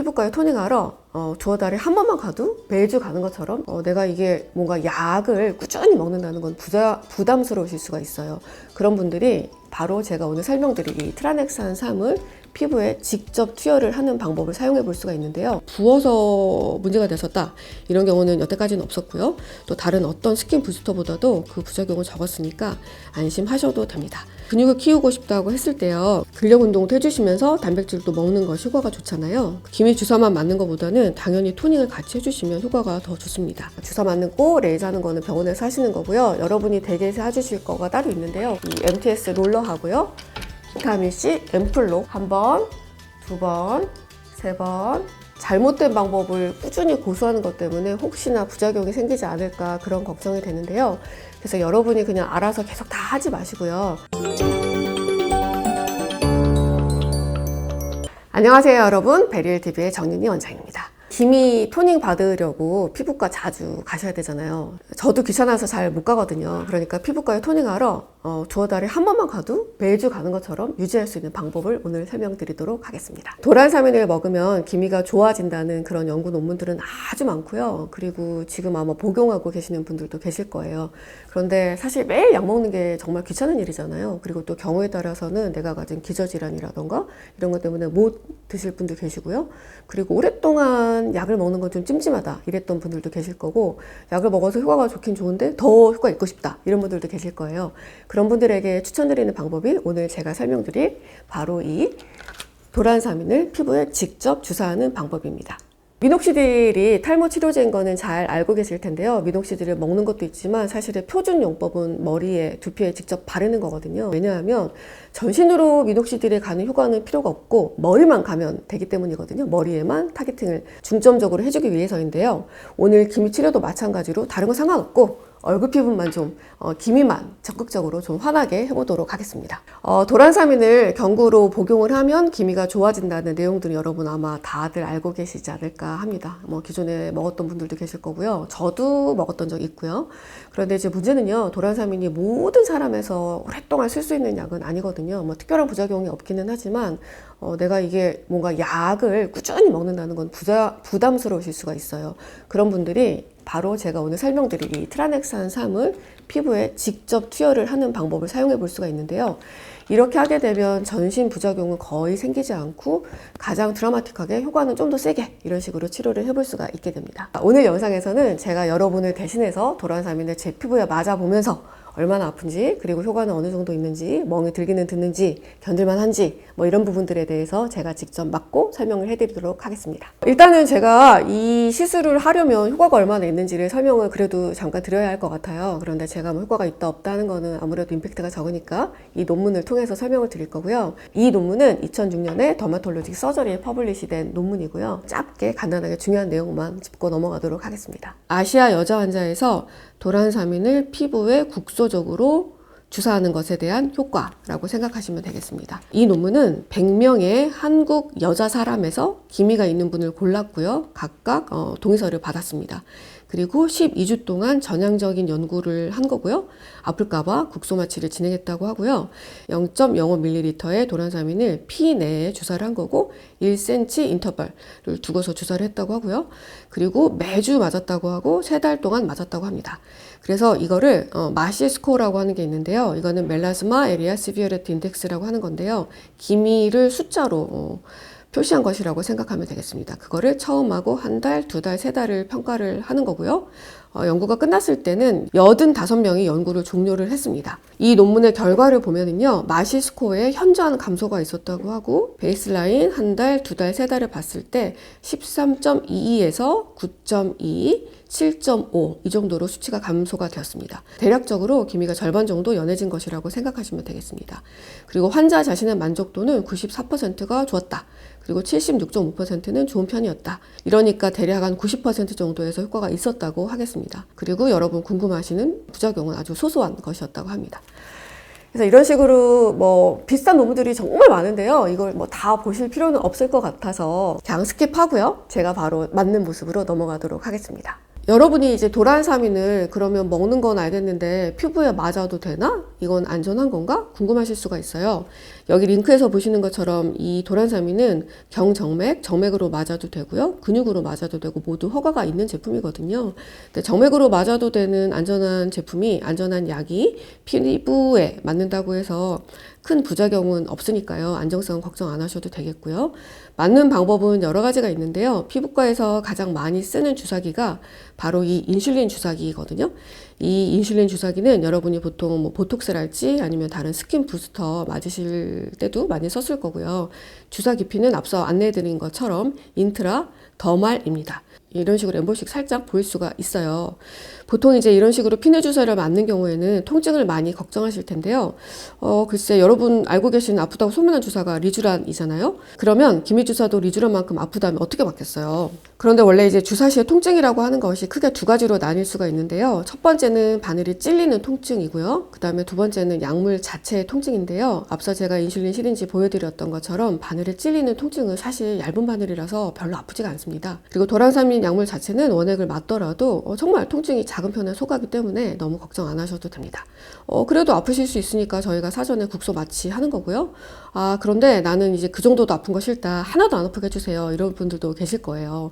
피부과에 토닝하러 어, 두어 달에 한 번만 가도 매주 가는 것처럼 어, 내가 이게 뭔가 약을 꾸준히 먹는다는 건 부자, 부담스러우실 수가 있어요. 그런 분들이 바로 제가 오늘 설명드릴 이 트라넥산 3을 피부에 직접 투여를 하는 방법을 사용해 볼 수가 있는데요. 부어서 문제가 되셨다. 이런 경우는 여태까지는 없었고요. 또 다른 어떤 스킨 부스터보다도 그 부작용은 적었으니까 안심하셔도 됩니다. 근육을 키우고 싶다고 했을 때요. 근력 운동도 해주시면서 단백질도 먹는 것이 효과가 좋잖아요. 기미 주사만 맞는 것보다는 당연히 토닝을 같이 해주시면 효과가 더 좋습니다. 주사 맞는 거, 레이저 하는 거는 병원에서 하시는 거고요. 여러분이 댁에서 해주실 거가 따로 있는데요. 이 MTS 롤러 하고요. 비타민C 앰플로 한 번, 두 번, 세 번. 잘못된 방법을 꾸준히 고수하는 것 때문에 혹시나 부작용이 생기지 않을까 그런 걱정이 되는데요. 그래서 여러분이 그냥 알아서 계속 다 하지 마시고요. 안녕하세요 여러분 베리엘TV의 정윤희 원장입니다 기미 토닝 받으려고 피부과 자주 가셔야 되잖아요. 저도 귀찮아서 잘 못 가거든요. 그러니까 피부과에 토닝하러 어, 두어 달에 한 번만 가도 매주 가는 것처럼 유지할 수 있는 방법을 오늘 설명드리도록 하겠습니다. 도란사민을 먹으면 기미가 좋아진다는 그런 연구 논문들은 아주 많고요. 그리고 지금 아마 복용하고 계시는 분들도 계실 거예요. 그런데 사실 매일 약 먹는 게 정말 귀찮은 일이잖아요. 그리고 또 경우에 따라서는 내가 가진 기저질환이라던가 이런 것 때문에 못 드실 분도 계시고요. 그리고 오랫동안 약을 먹는 건 좀 찜찜하다 이랬던 분들도 계실 거고 약을 먹어서 효과가 좋긴 좋은데 더 효과 있고 싶다 이런 분들도 계실 거예요. 그런 분들에게 추천드리는 방법이 오늘 제가 설명드릴 바로 이 도란사민을 피부에 직접 주사하는 방법입니다. 미녹시딜이 탈모 치료제인 거는 잘 알고 계실 텐데요. 미녹시딜을 먹는 것도 있지만 사실은 표준 용법은 머리에 두피에 직접 바르는 거거든요. 왜냐하면 전신으로 미녹시딜에 가는 효과는 필요가 없고 머리만 가면 되기 때문이거든요. 머리에만 타겟팅을 중점적으로 해주기 위해서인데요. 오늘 기미 치료도 마찬가지로 다른 거 상관없고 얼굴 피부만 좀 어, 기미만 적극적으로 좀 환하게 해보도록 하겠습니다. 어, 도란사민을 경구로 복용을 하면 기미가 좋아진다는 내용들은 여러분 아마 다들 알고 계시지 않을까 합니다. 뭐 기존에 먹었던 분들도 계실 거고요. 저도 먹었던 적 있고요. 그런데 이제 문제는요. 도란사민이 모든 사람에서 오랫동안 쓸 수 있는 약은 아니거든요. 뭐 특별한 부작용이 없기는 하지만 어, 내가 이게 뭔가 약을 꾸준히 먹는다는 건 부자, 부담스러우실 수가 있어요. 그런 분들이 바로 제가 오늘 설명드릴 이 트라넥산 3을 피부에 직접 투여를 하는 방법을 사용해 볼 수가 있는데요. 이렇게 하게 되면 전신 부작용은 거의 생기지 않고 가장 드라마틱하게 효과는 좀 더 세게 이런 식으로 치료를 해볼 수가 있게 됩니다. 오늘 영상에서는 제가 여러분을 대신해서 도란사민을 제 피부에 맞아보면서 얼마나 아픈지 그리고 효과는 어느 정도 있는지 멍이 들기는 드는지 견딜만한지 뭐 이런 부분들에 대해서 제가 직접 맞고 설명을 해드리도록 하겠습니다. 일단은 제가 이 시술을 하려면 효과가 얼마나 있는지를 설명을 그래도 잠깐 드려야 할 것 같아요. 그런데 제가 뭐 효과가 있다 없다는 거는 아무래도 임팩트가 적으니까 이 논문을 통해서 설명을 드릴 거고요. 이 논문은 2006년에 더마톨로직 서저리에 퍼블리시 된 논문이고요. 짧게 간단하게 중요한 내용만 짚고 넘어가도록 하겠습니다. 아시아 여자 환자에서 도란사민을 피부에 국소적으로 주사하는 것에 대한 효과라고 생각하시면 되겠습니다. 이 논문은 100명의 한국 여자 사람에서 기미가 있는 분을 골랐고요. 각각 어, 동의서를 받았습니다. 그리고 12주 동안 전향적인 연구를 한 거고요. 아플까봐 국소 마취를 진행했다고 하고요. 0.05ml의 도란사민을 피 내에 주사를 한 거고 1cm 인터벌을 두고서 주사를 했다고 하고요. 그리고 매주 맞았다고 하고 3달 동안 맞았다고 합니다. 그래서 이거를 어, 마시 스코어라고 하는 게 있는데요. 이거는 멜라스마 에리아 시비어레트 인덱스라고 하는 건데요. 기미를 숫자로 어, 표시한 것이라고 생각하면 되겠습니다. 그거를 처음 하고 한 달, 두 달, 세 달을 평가를 하는 거고요. 어, 연구가 끝났을 때는 85명이 연구를 종료를 했습니다. 이 논문의 결과를 보면은요, 마시 스코어에 현저한 감소가 있었다고 하고, 베이스라인 한 달, 두 달, 세 달을 봤을 때 13.22에서 9.2, 7.5 이 정도로 수치가 감소가 되었습니다. 대략적으로 기미가 절반 정도 연해진 것이라고 생각하시면 되겠습니다. 그리고 환자 자신의 만족도는 94%가 좋았다. 그리고 76.5%는 좋은 편이었다. 이러니까 대략 한 90% 정도에서 효과가 있었다고 하겠습니다. 그리고 여러분 궁금하시는 부작용은 아주 소소한 것이었다고 합니다. 그래서 이런 식으로 뭐 비슷한 논문들이 정말 많은데요. 이걸 뭐 다 보실 필요는 없을 것 같아서 그냥 스킵하고요. 제가 바로 맞는 모습으로 넘어가도록 하겠습니다. 여러분이 이제 도란사민을 그러면 먹는 건 알겠는데 피부에 맞아도 되나? 이건 안전한 건가? 궁금하실 수가 있어요. 여기 링크에서 보시는 것처럼 이 도란사미는 경정맥, 정맥으로 맞아도 되고요. 근육으로 맞아도 되고 모두 허가가 있는 제품이거든요. 근데 정맥으로 맞아도 되는 안전한 제품이 안전한 약이 피부에 맞는다고 해서 큰 부작용은 없으니까요. 안정성은 걱정 안 하셔도 되겠고요. 맞는 방법은 여러 가지가 있는데요. 피부과에서 가장 많이 쓰는 주사기가 바로 이 인슐린 주사기거든요. 이 인슐린 주사기는 여러분이 보통 뭐 보톡스랄지 아니면 다른 스킨 부스터 맞으실 때도 많이 썼을 거고요. 주사 깊이는 앞서 안내해드린 것처럼 인트라 더말입니다. 이런 식으로 엠볼식 살짝 보일 수가 있어요. 보통 이제 이런 식으로 피내 주사를 맞는 경우에는 통증을 많이 걱정하실 텐데요. 어, 글쎄 여러분 알고 계시는 아프다고 소문난 주사가 리주란이잖아요. 그러면 기미 주사도 리주란만큼 아프다면 어떻게 맞겠어요? 그런데 원래 이제 주사 시의 통증이라고 하는 것이 크게 두 가지로 나뉠 수가 있는데요. 첫 번째는 바늘이 찔리는 통증이고요. 그 다음에 두 번째는 약물 자체의 통증인데요. 앞서 제가 인슐린 시린지 보여드렸던 것처럼 바늘에 찔리는 통증은 사실 얇은 바늘이라서 별로 아프지가 않습니다. 그리고 도 란사민 약물 자체는 원액을 맞더라도 어, 정말 통증이 작은 편에 속하기 때문에 너무 걱정 안 하셔도 됩니다. 어, 그래도 아프실 수 있으니까 저희가 사전에 국소 마취하는 거고요. 아, 그런데 나는 이제 그 정도도 아픈 거 싫다. 하나도 안 아프게 해주세요. 이런 분들도 계실 거예요.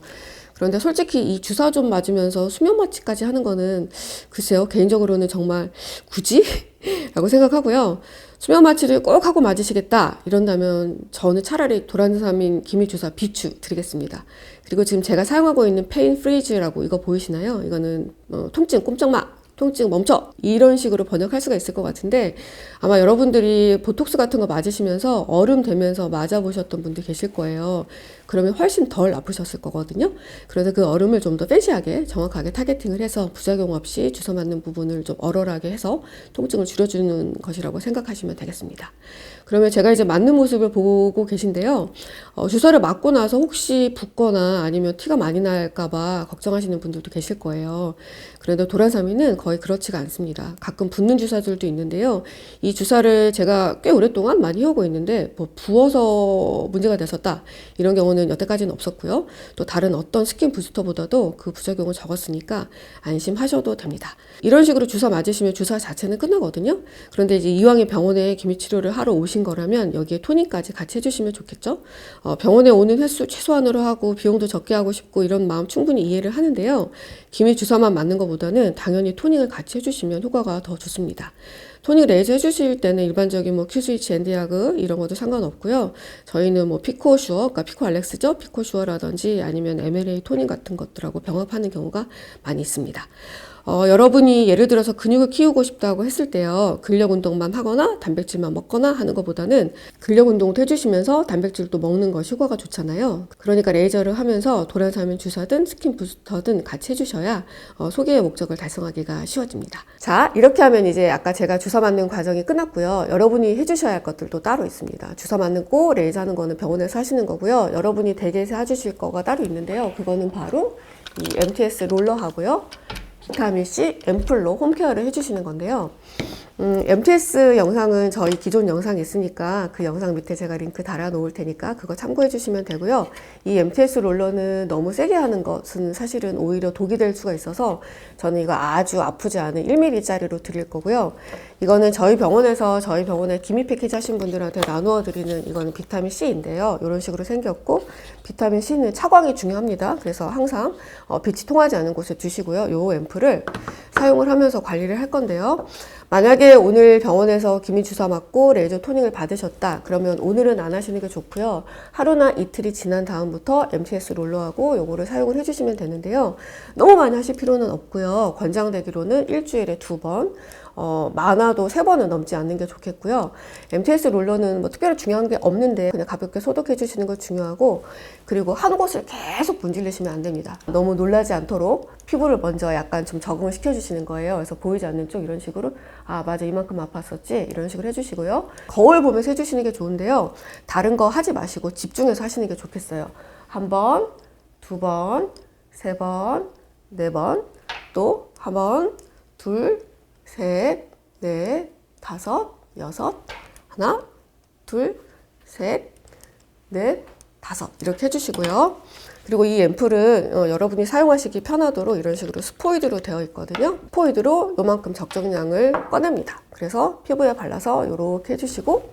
그런데 솔직히 이 주사 좀 맞으면서 수면 마취까지 하는 거는 글쎄요. 개인적으로는 정말 굳이? 라고 생각하고요. 수면 마취를 꼭 하고 맞으시겠다. 이런다면 저는 차라리 도란사민 기미 주사 비추 드리겠습니다. 그리고 지금 제가 사용하고 있는 페인 프리즈라고 이거 보이시나요? 이거는 어, 통증 꼼짝마 통증 멈춰 이런 식으로 번역할 수가 있을 것 같은데 아마 여러분들이 보톡스 같은 거 맞으시면서 얼음 되면서 맞아 보셨던 분들 계실 거예요. 그러면 훨씬 덜 아프셨을 거거든요. 그래서 그 얼음을 좀 더 팬시하게 정확하게 타겟팅을 해서 부작용 없이 주사 맞는 부분을 좀 얼얼하게 해서 통증을 줄여주는 것이라고 생각하시면 되겠습니다. 그러면 제가 이제 맞는 모습을 보고 계신데요. 어, 주사를 맞고 나서 혹시 붓거나 아니면 티가 많이 날까봐 걱정하시는 분들도 계실 거예요. 그래도 도란사미는 거의 그렇지가 않습니다. 가끔 붓는 주사들도 있는데요. 이 주사를 제가 꽤 오랫동안 많이 해오고 있는데 뭐 부어서 문제가 됐었다 이런 경우는 여태까지는 없었고요. 또 다른 어떤 스킨 부스터보다도 그 부작용은 적었으니까 안심하셔도 됩니다. 이런 식으로 주사 맞으시면 주사 자체는 끝나거든요. 그런데 이제 이왕에 병원에 기미 치료를 하러 오신 거라면 여기에 토닝까지 같이 해주시면 좋겠죠. 어, 병원에 오는 횟수 최소한으로 하고 비용도 적게 하고 싶고 이런 마음 충분히 이해를 하는데요. 기미 주사만 맞는 것보다는 당연히 토닝을 같이 해주시면 효과가 더 좋습니다. 토닝 레이저 해주실 때는 일반적인 뭐 큐스위치 엔디아그 이런 것도 상관없고요. 저희는 뭐 피코슈어, 그러니까 피코 알렉스죠, 피코슈어라든지 아니면 MLA 토닝 같은 것들하고 병합하는 경우가 많이 있습니다. 어, 여러분이 예를 들어서 근육을 키우고 싶다고 했을 때요, 근력 운동만 하거나 단백질만 먹거나 하는 것보다는 근력 운동도 해주시면서 단백질도 먹는 것이 효과가 좋잖아요. 그러니까 레이저를 하면서 도란사면 주사든 스킨 부스터든 같이 해주셔야 어, 소개의 목적을 달성하기가 쉬워집니다. 자, 이렇게 하면 이제 아까 제가 주사 맞는 과정이 끝났고요. 여러분이 해주셔야 할 것들도 따로 있습니다. 주사 맞는 거, 레이저 하는 거는 병원에서 하시는 거고요. 여러분이 댁에서 해주실 거가 따로 있는데요. 그거는 바로 이 MTS 롤러 하고요. 비타민 C 앰플로 홈케어를 해주시는 건데요. 음, MTS 영상은 저희 기존 영상이 있으니까 그 영상 밑에 제가 링크 달아 놓을 테니까 그거 참고해 주시면 되고요. 이 MTS 롤러는 너무 세게 하는 것은 사실은 오히려 독이 될 수가 있어서 저는 이거 아주 아프지 않은 1mm짜리로 드릴 거고요. 이거는 저희 병원에서 저희 병원에 기미 패키지 하신 분들한테 나누어 드리는 이거는 비타민 C인데요. 이런 식으로 생겼고 비타민 C는 차광이 중요합니다. 그래서 항상 어, 빛이 통하지 않은 곳에 두시고요. 요 앰플을 사용을 하면서 관리를 할 건데요. 만약에 오늘 병원에서 기미 주사 맞고 레이저 토닝을 받으셨다. 그러면 오늘은 안 하시는 게 좋고요. 하루나 이틀이 지난 다음부터 MTS 롤러하고 요거를 사용을 해주시면 되는데요. 너무 많이 하실 필요는 없고요. 권장되기로는 일주일에 두 번, 어, 많아도 세 번은 넘지 않는 게 좋겠고요. MTS 롤러는 뭐 특별히 중요한 게 없는데 그냥 가볍게 소독해 주시는 거 중요하고 그리고 한 곳을 계속 문질르시면 안 됩니다. 너무 놀라지 않도록 피부를 먼저 약간 좀 적응을 시켜 주시는 거예요. 그래서 보이지 않는 쪽 이런 식으로 아 맞아 이만큼 아팠었지 이런 식으로 해주시고요. 거울 보면서 해주시는 게 좋은데요. 다른 거 하지 마시고 집중해서 하시는 게 좋겠어요. 한 번, 두 번, 세 번, 네 번, 또 한 번, 둘, 셋, 넷, 다섯, 여섯, 하나, 둘, 셋, 넷, 다섯 이렇게 해주시고요. 그리고 이 앰플은 어, 여러분이 사용하시기 편하도록 이런 식으로 스포이드로 되어 있거든요. 스포이드로 요만큼 적정량을 꺼냅니다. 그래서 피부에 발라서 이렇게 해주시고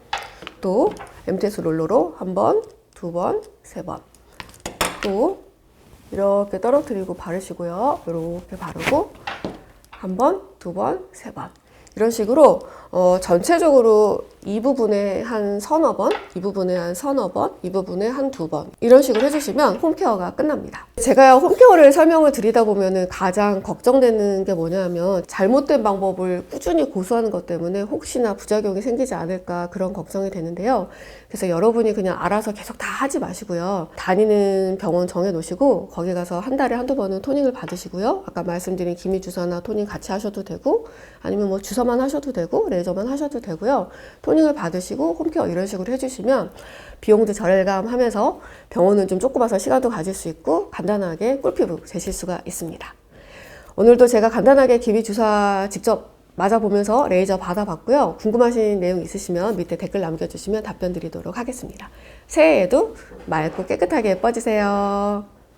또 MTS 롤러로 한 번, 두 번, 세 번. 또 이렇게 떨어뜨리고 바르시고요. 이렇게 바르고 한 번, 두 번, 세 번. 이런 식으로 어, 전체적으로 이 부분에 한 서너 번, 이 부분에 한 서너 번, 이 부분에 한 두 번. 이런 식으로 해주시면 홈케어가 끝납니다. 제가 홈케어를 설명을 드리다 보면은 가장 걱정되는 게 뭐냐면 잘못된 방법을 꾸준히 고수하는 것 때문에 혹시나 부작용이 생기지 않을까 그런 걱정이 되는데요. 그래서 여러분이 그냥 알아서 계속 다 하지 마시고요. 다니는 병원 정해 놓으시고 거기 가서 한 달에 한두 번은 토닝을 받으시고요. 아까 말씀드린 기미 주사나 토닝 같이 하셔도 되고 아니면 뭐 주사만 하셔도 되고 레이저만 하셔도 되고요. 토닝을 받으시고 홈케어 이런 식으로 해주시면 비용도 절감하면서 병원은 좀 조그마서 시간도 가질 수 있고 간단하게 꿀피부 되실 수가 있습니다. 오늘도 제가 간단하게 기미 주사 직접 맞아보면서 레이저 받아봤고요. 궁금하신 내용 있으시면 밑에 댓글 남겨주시면 답변 드리도록 하겠습니다. 새해에도 맑고 깨끗하게 예뻐지세요.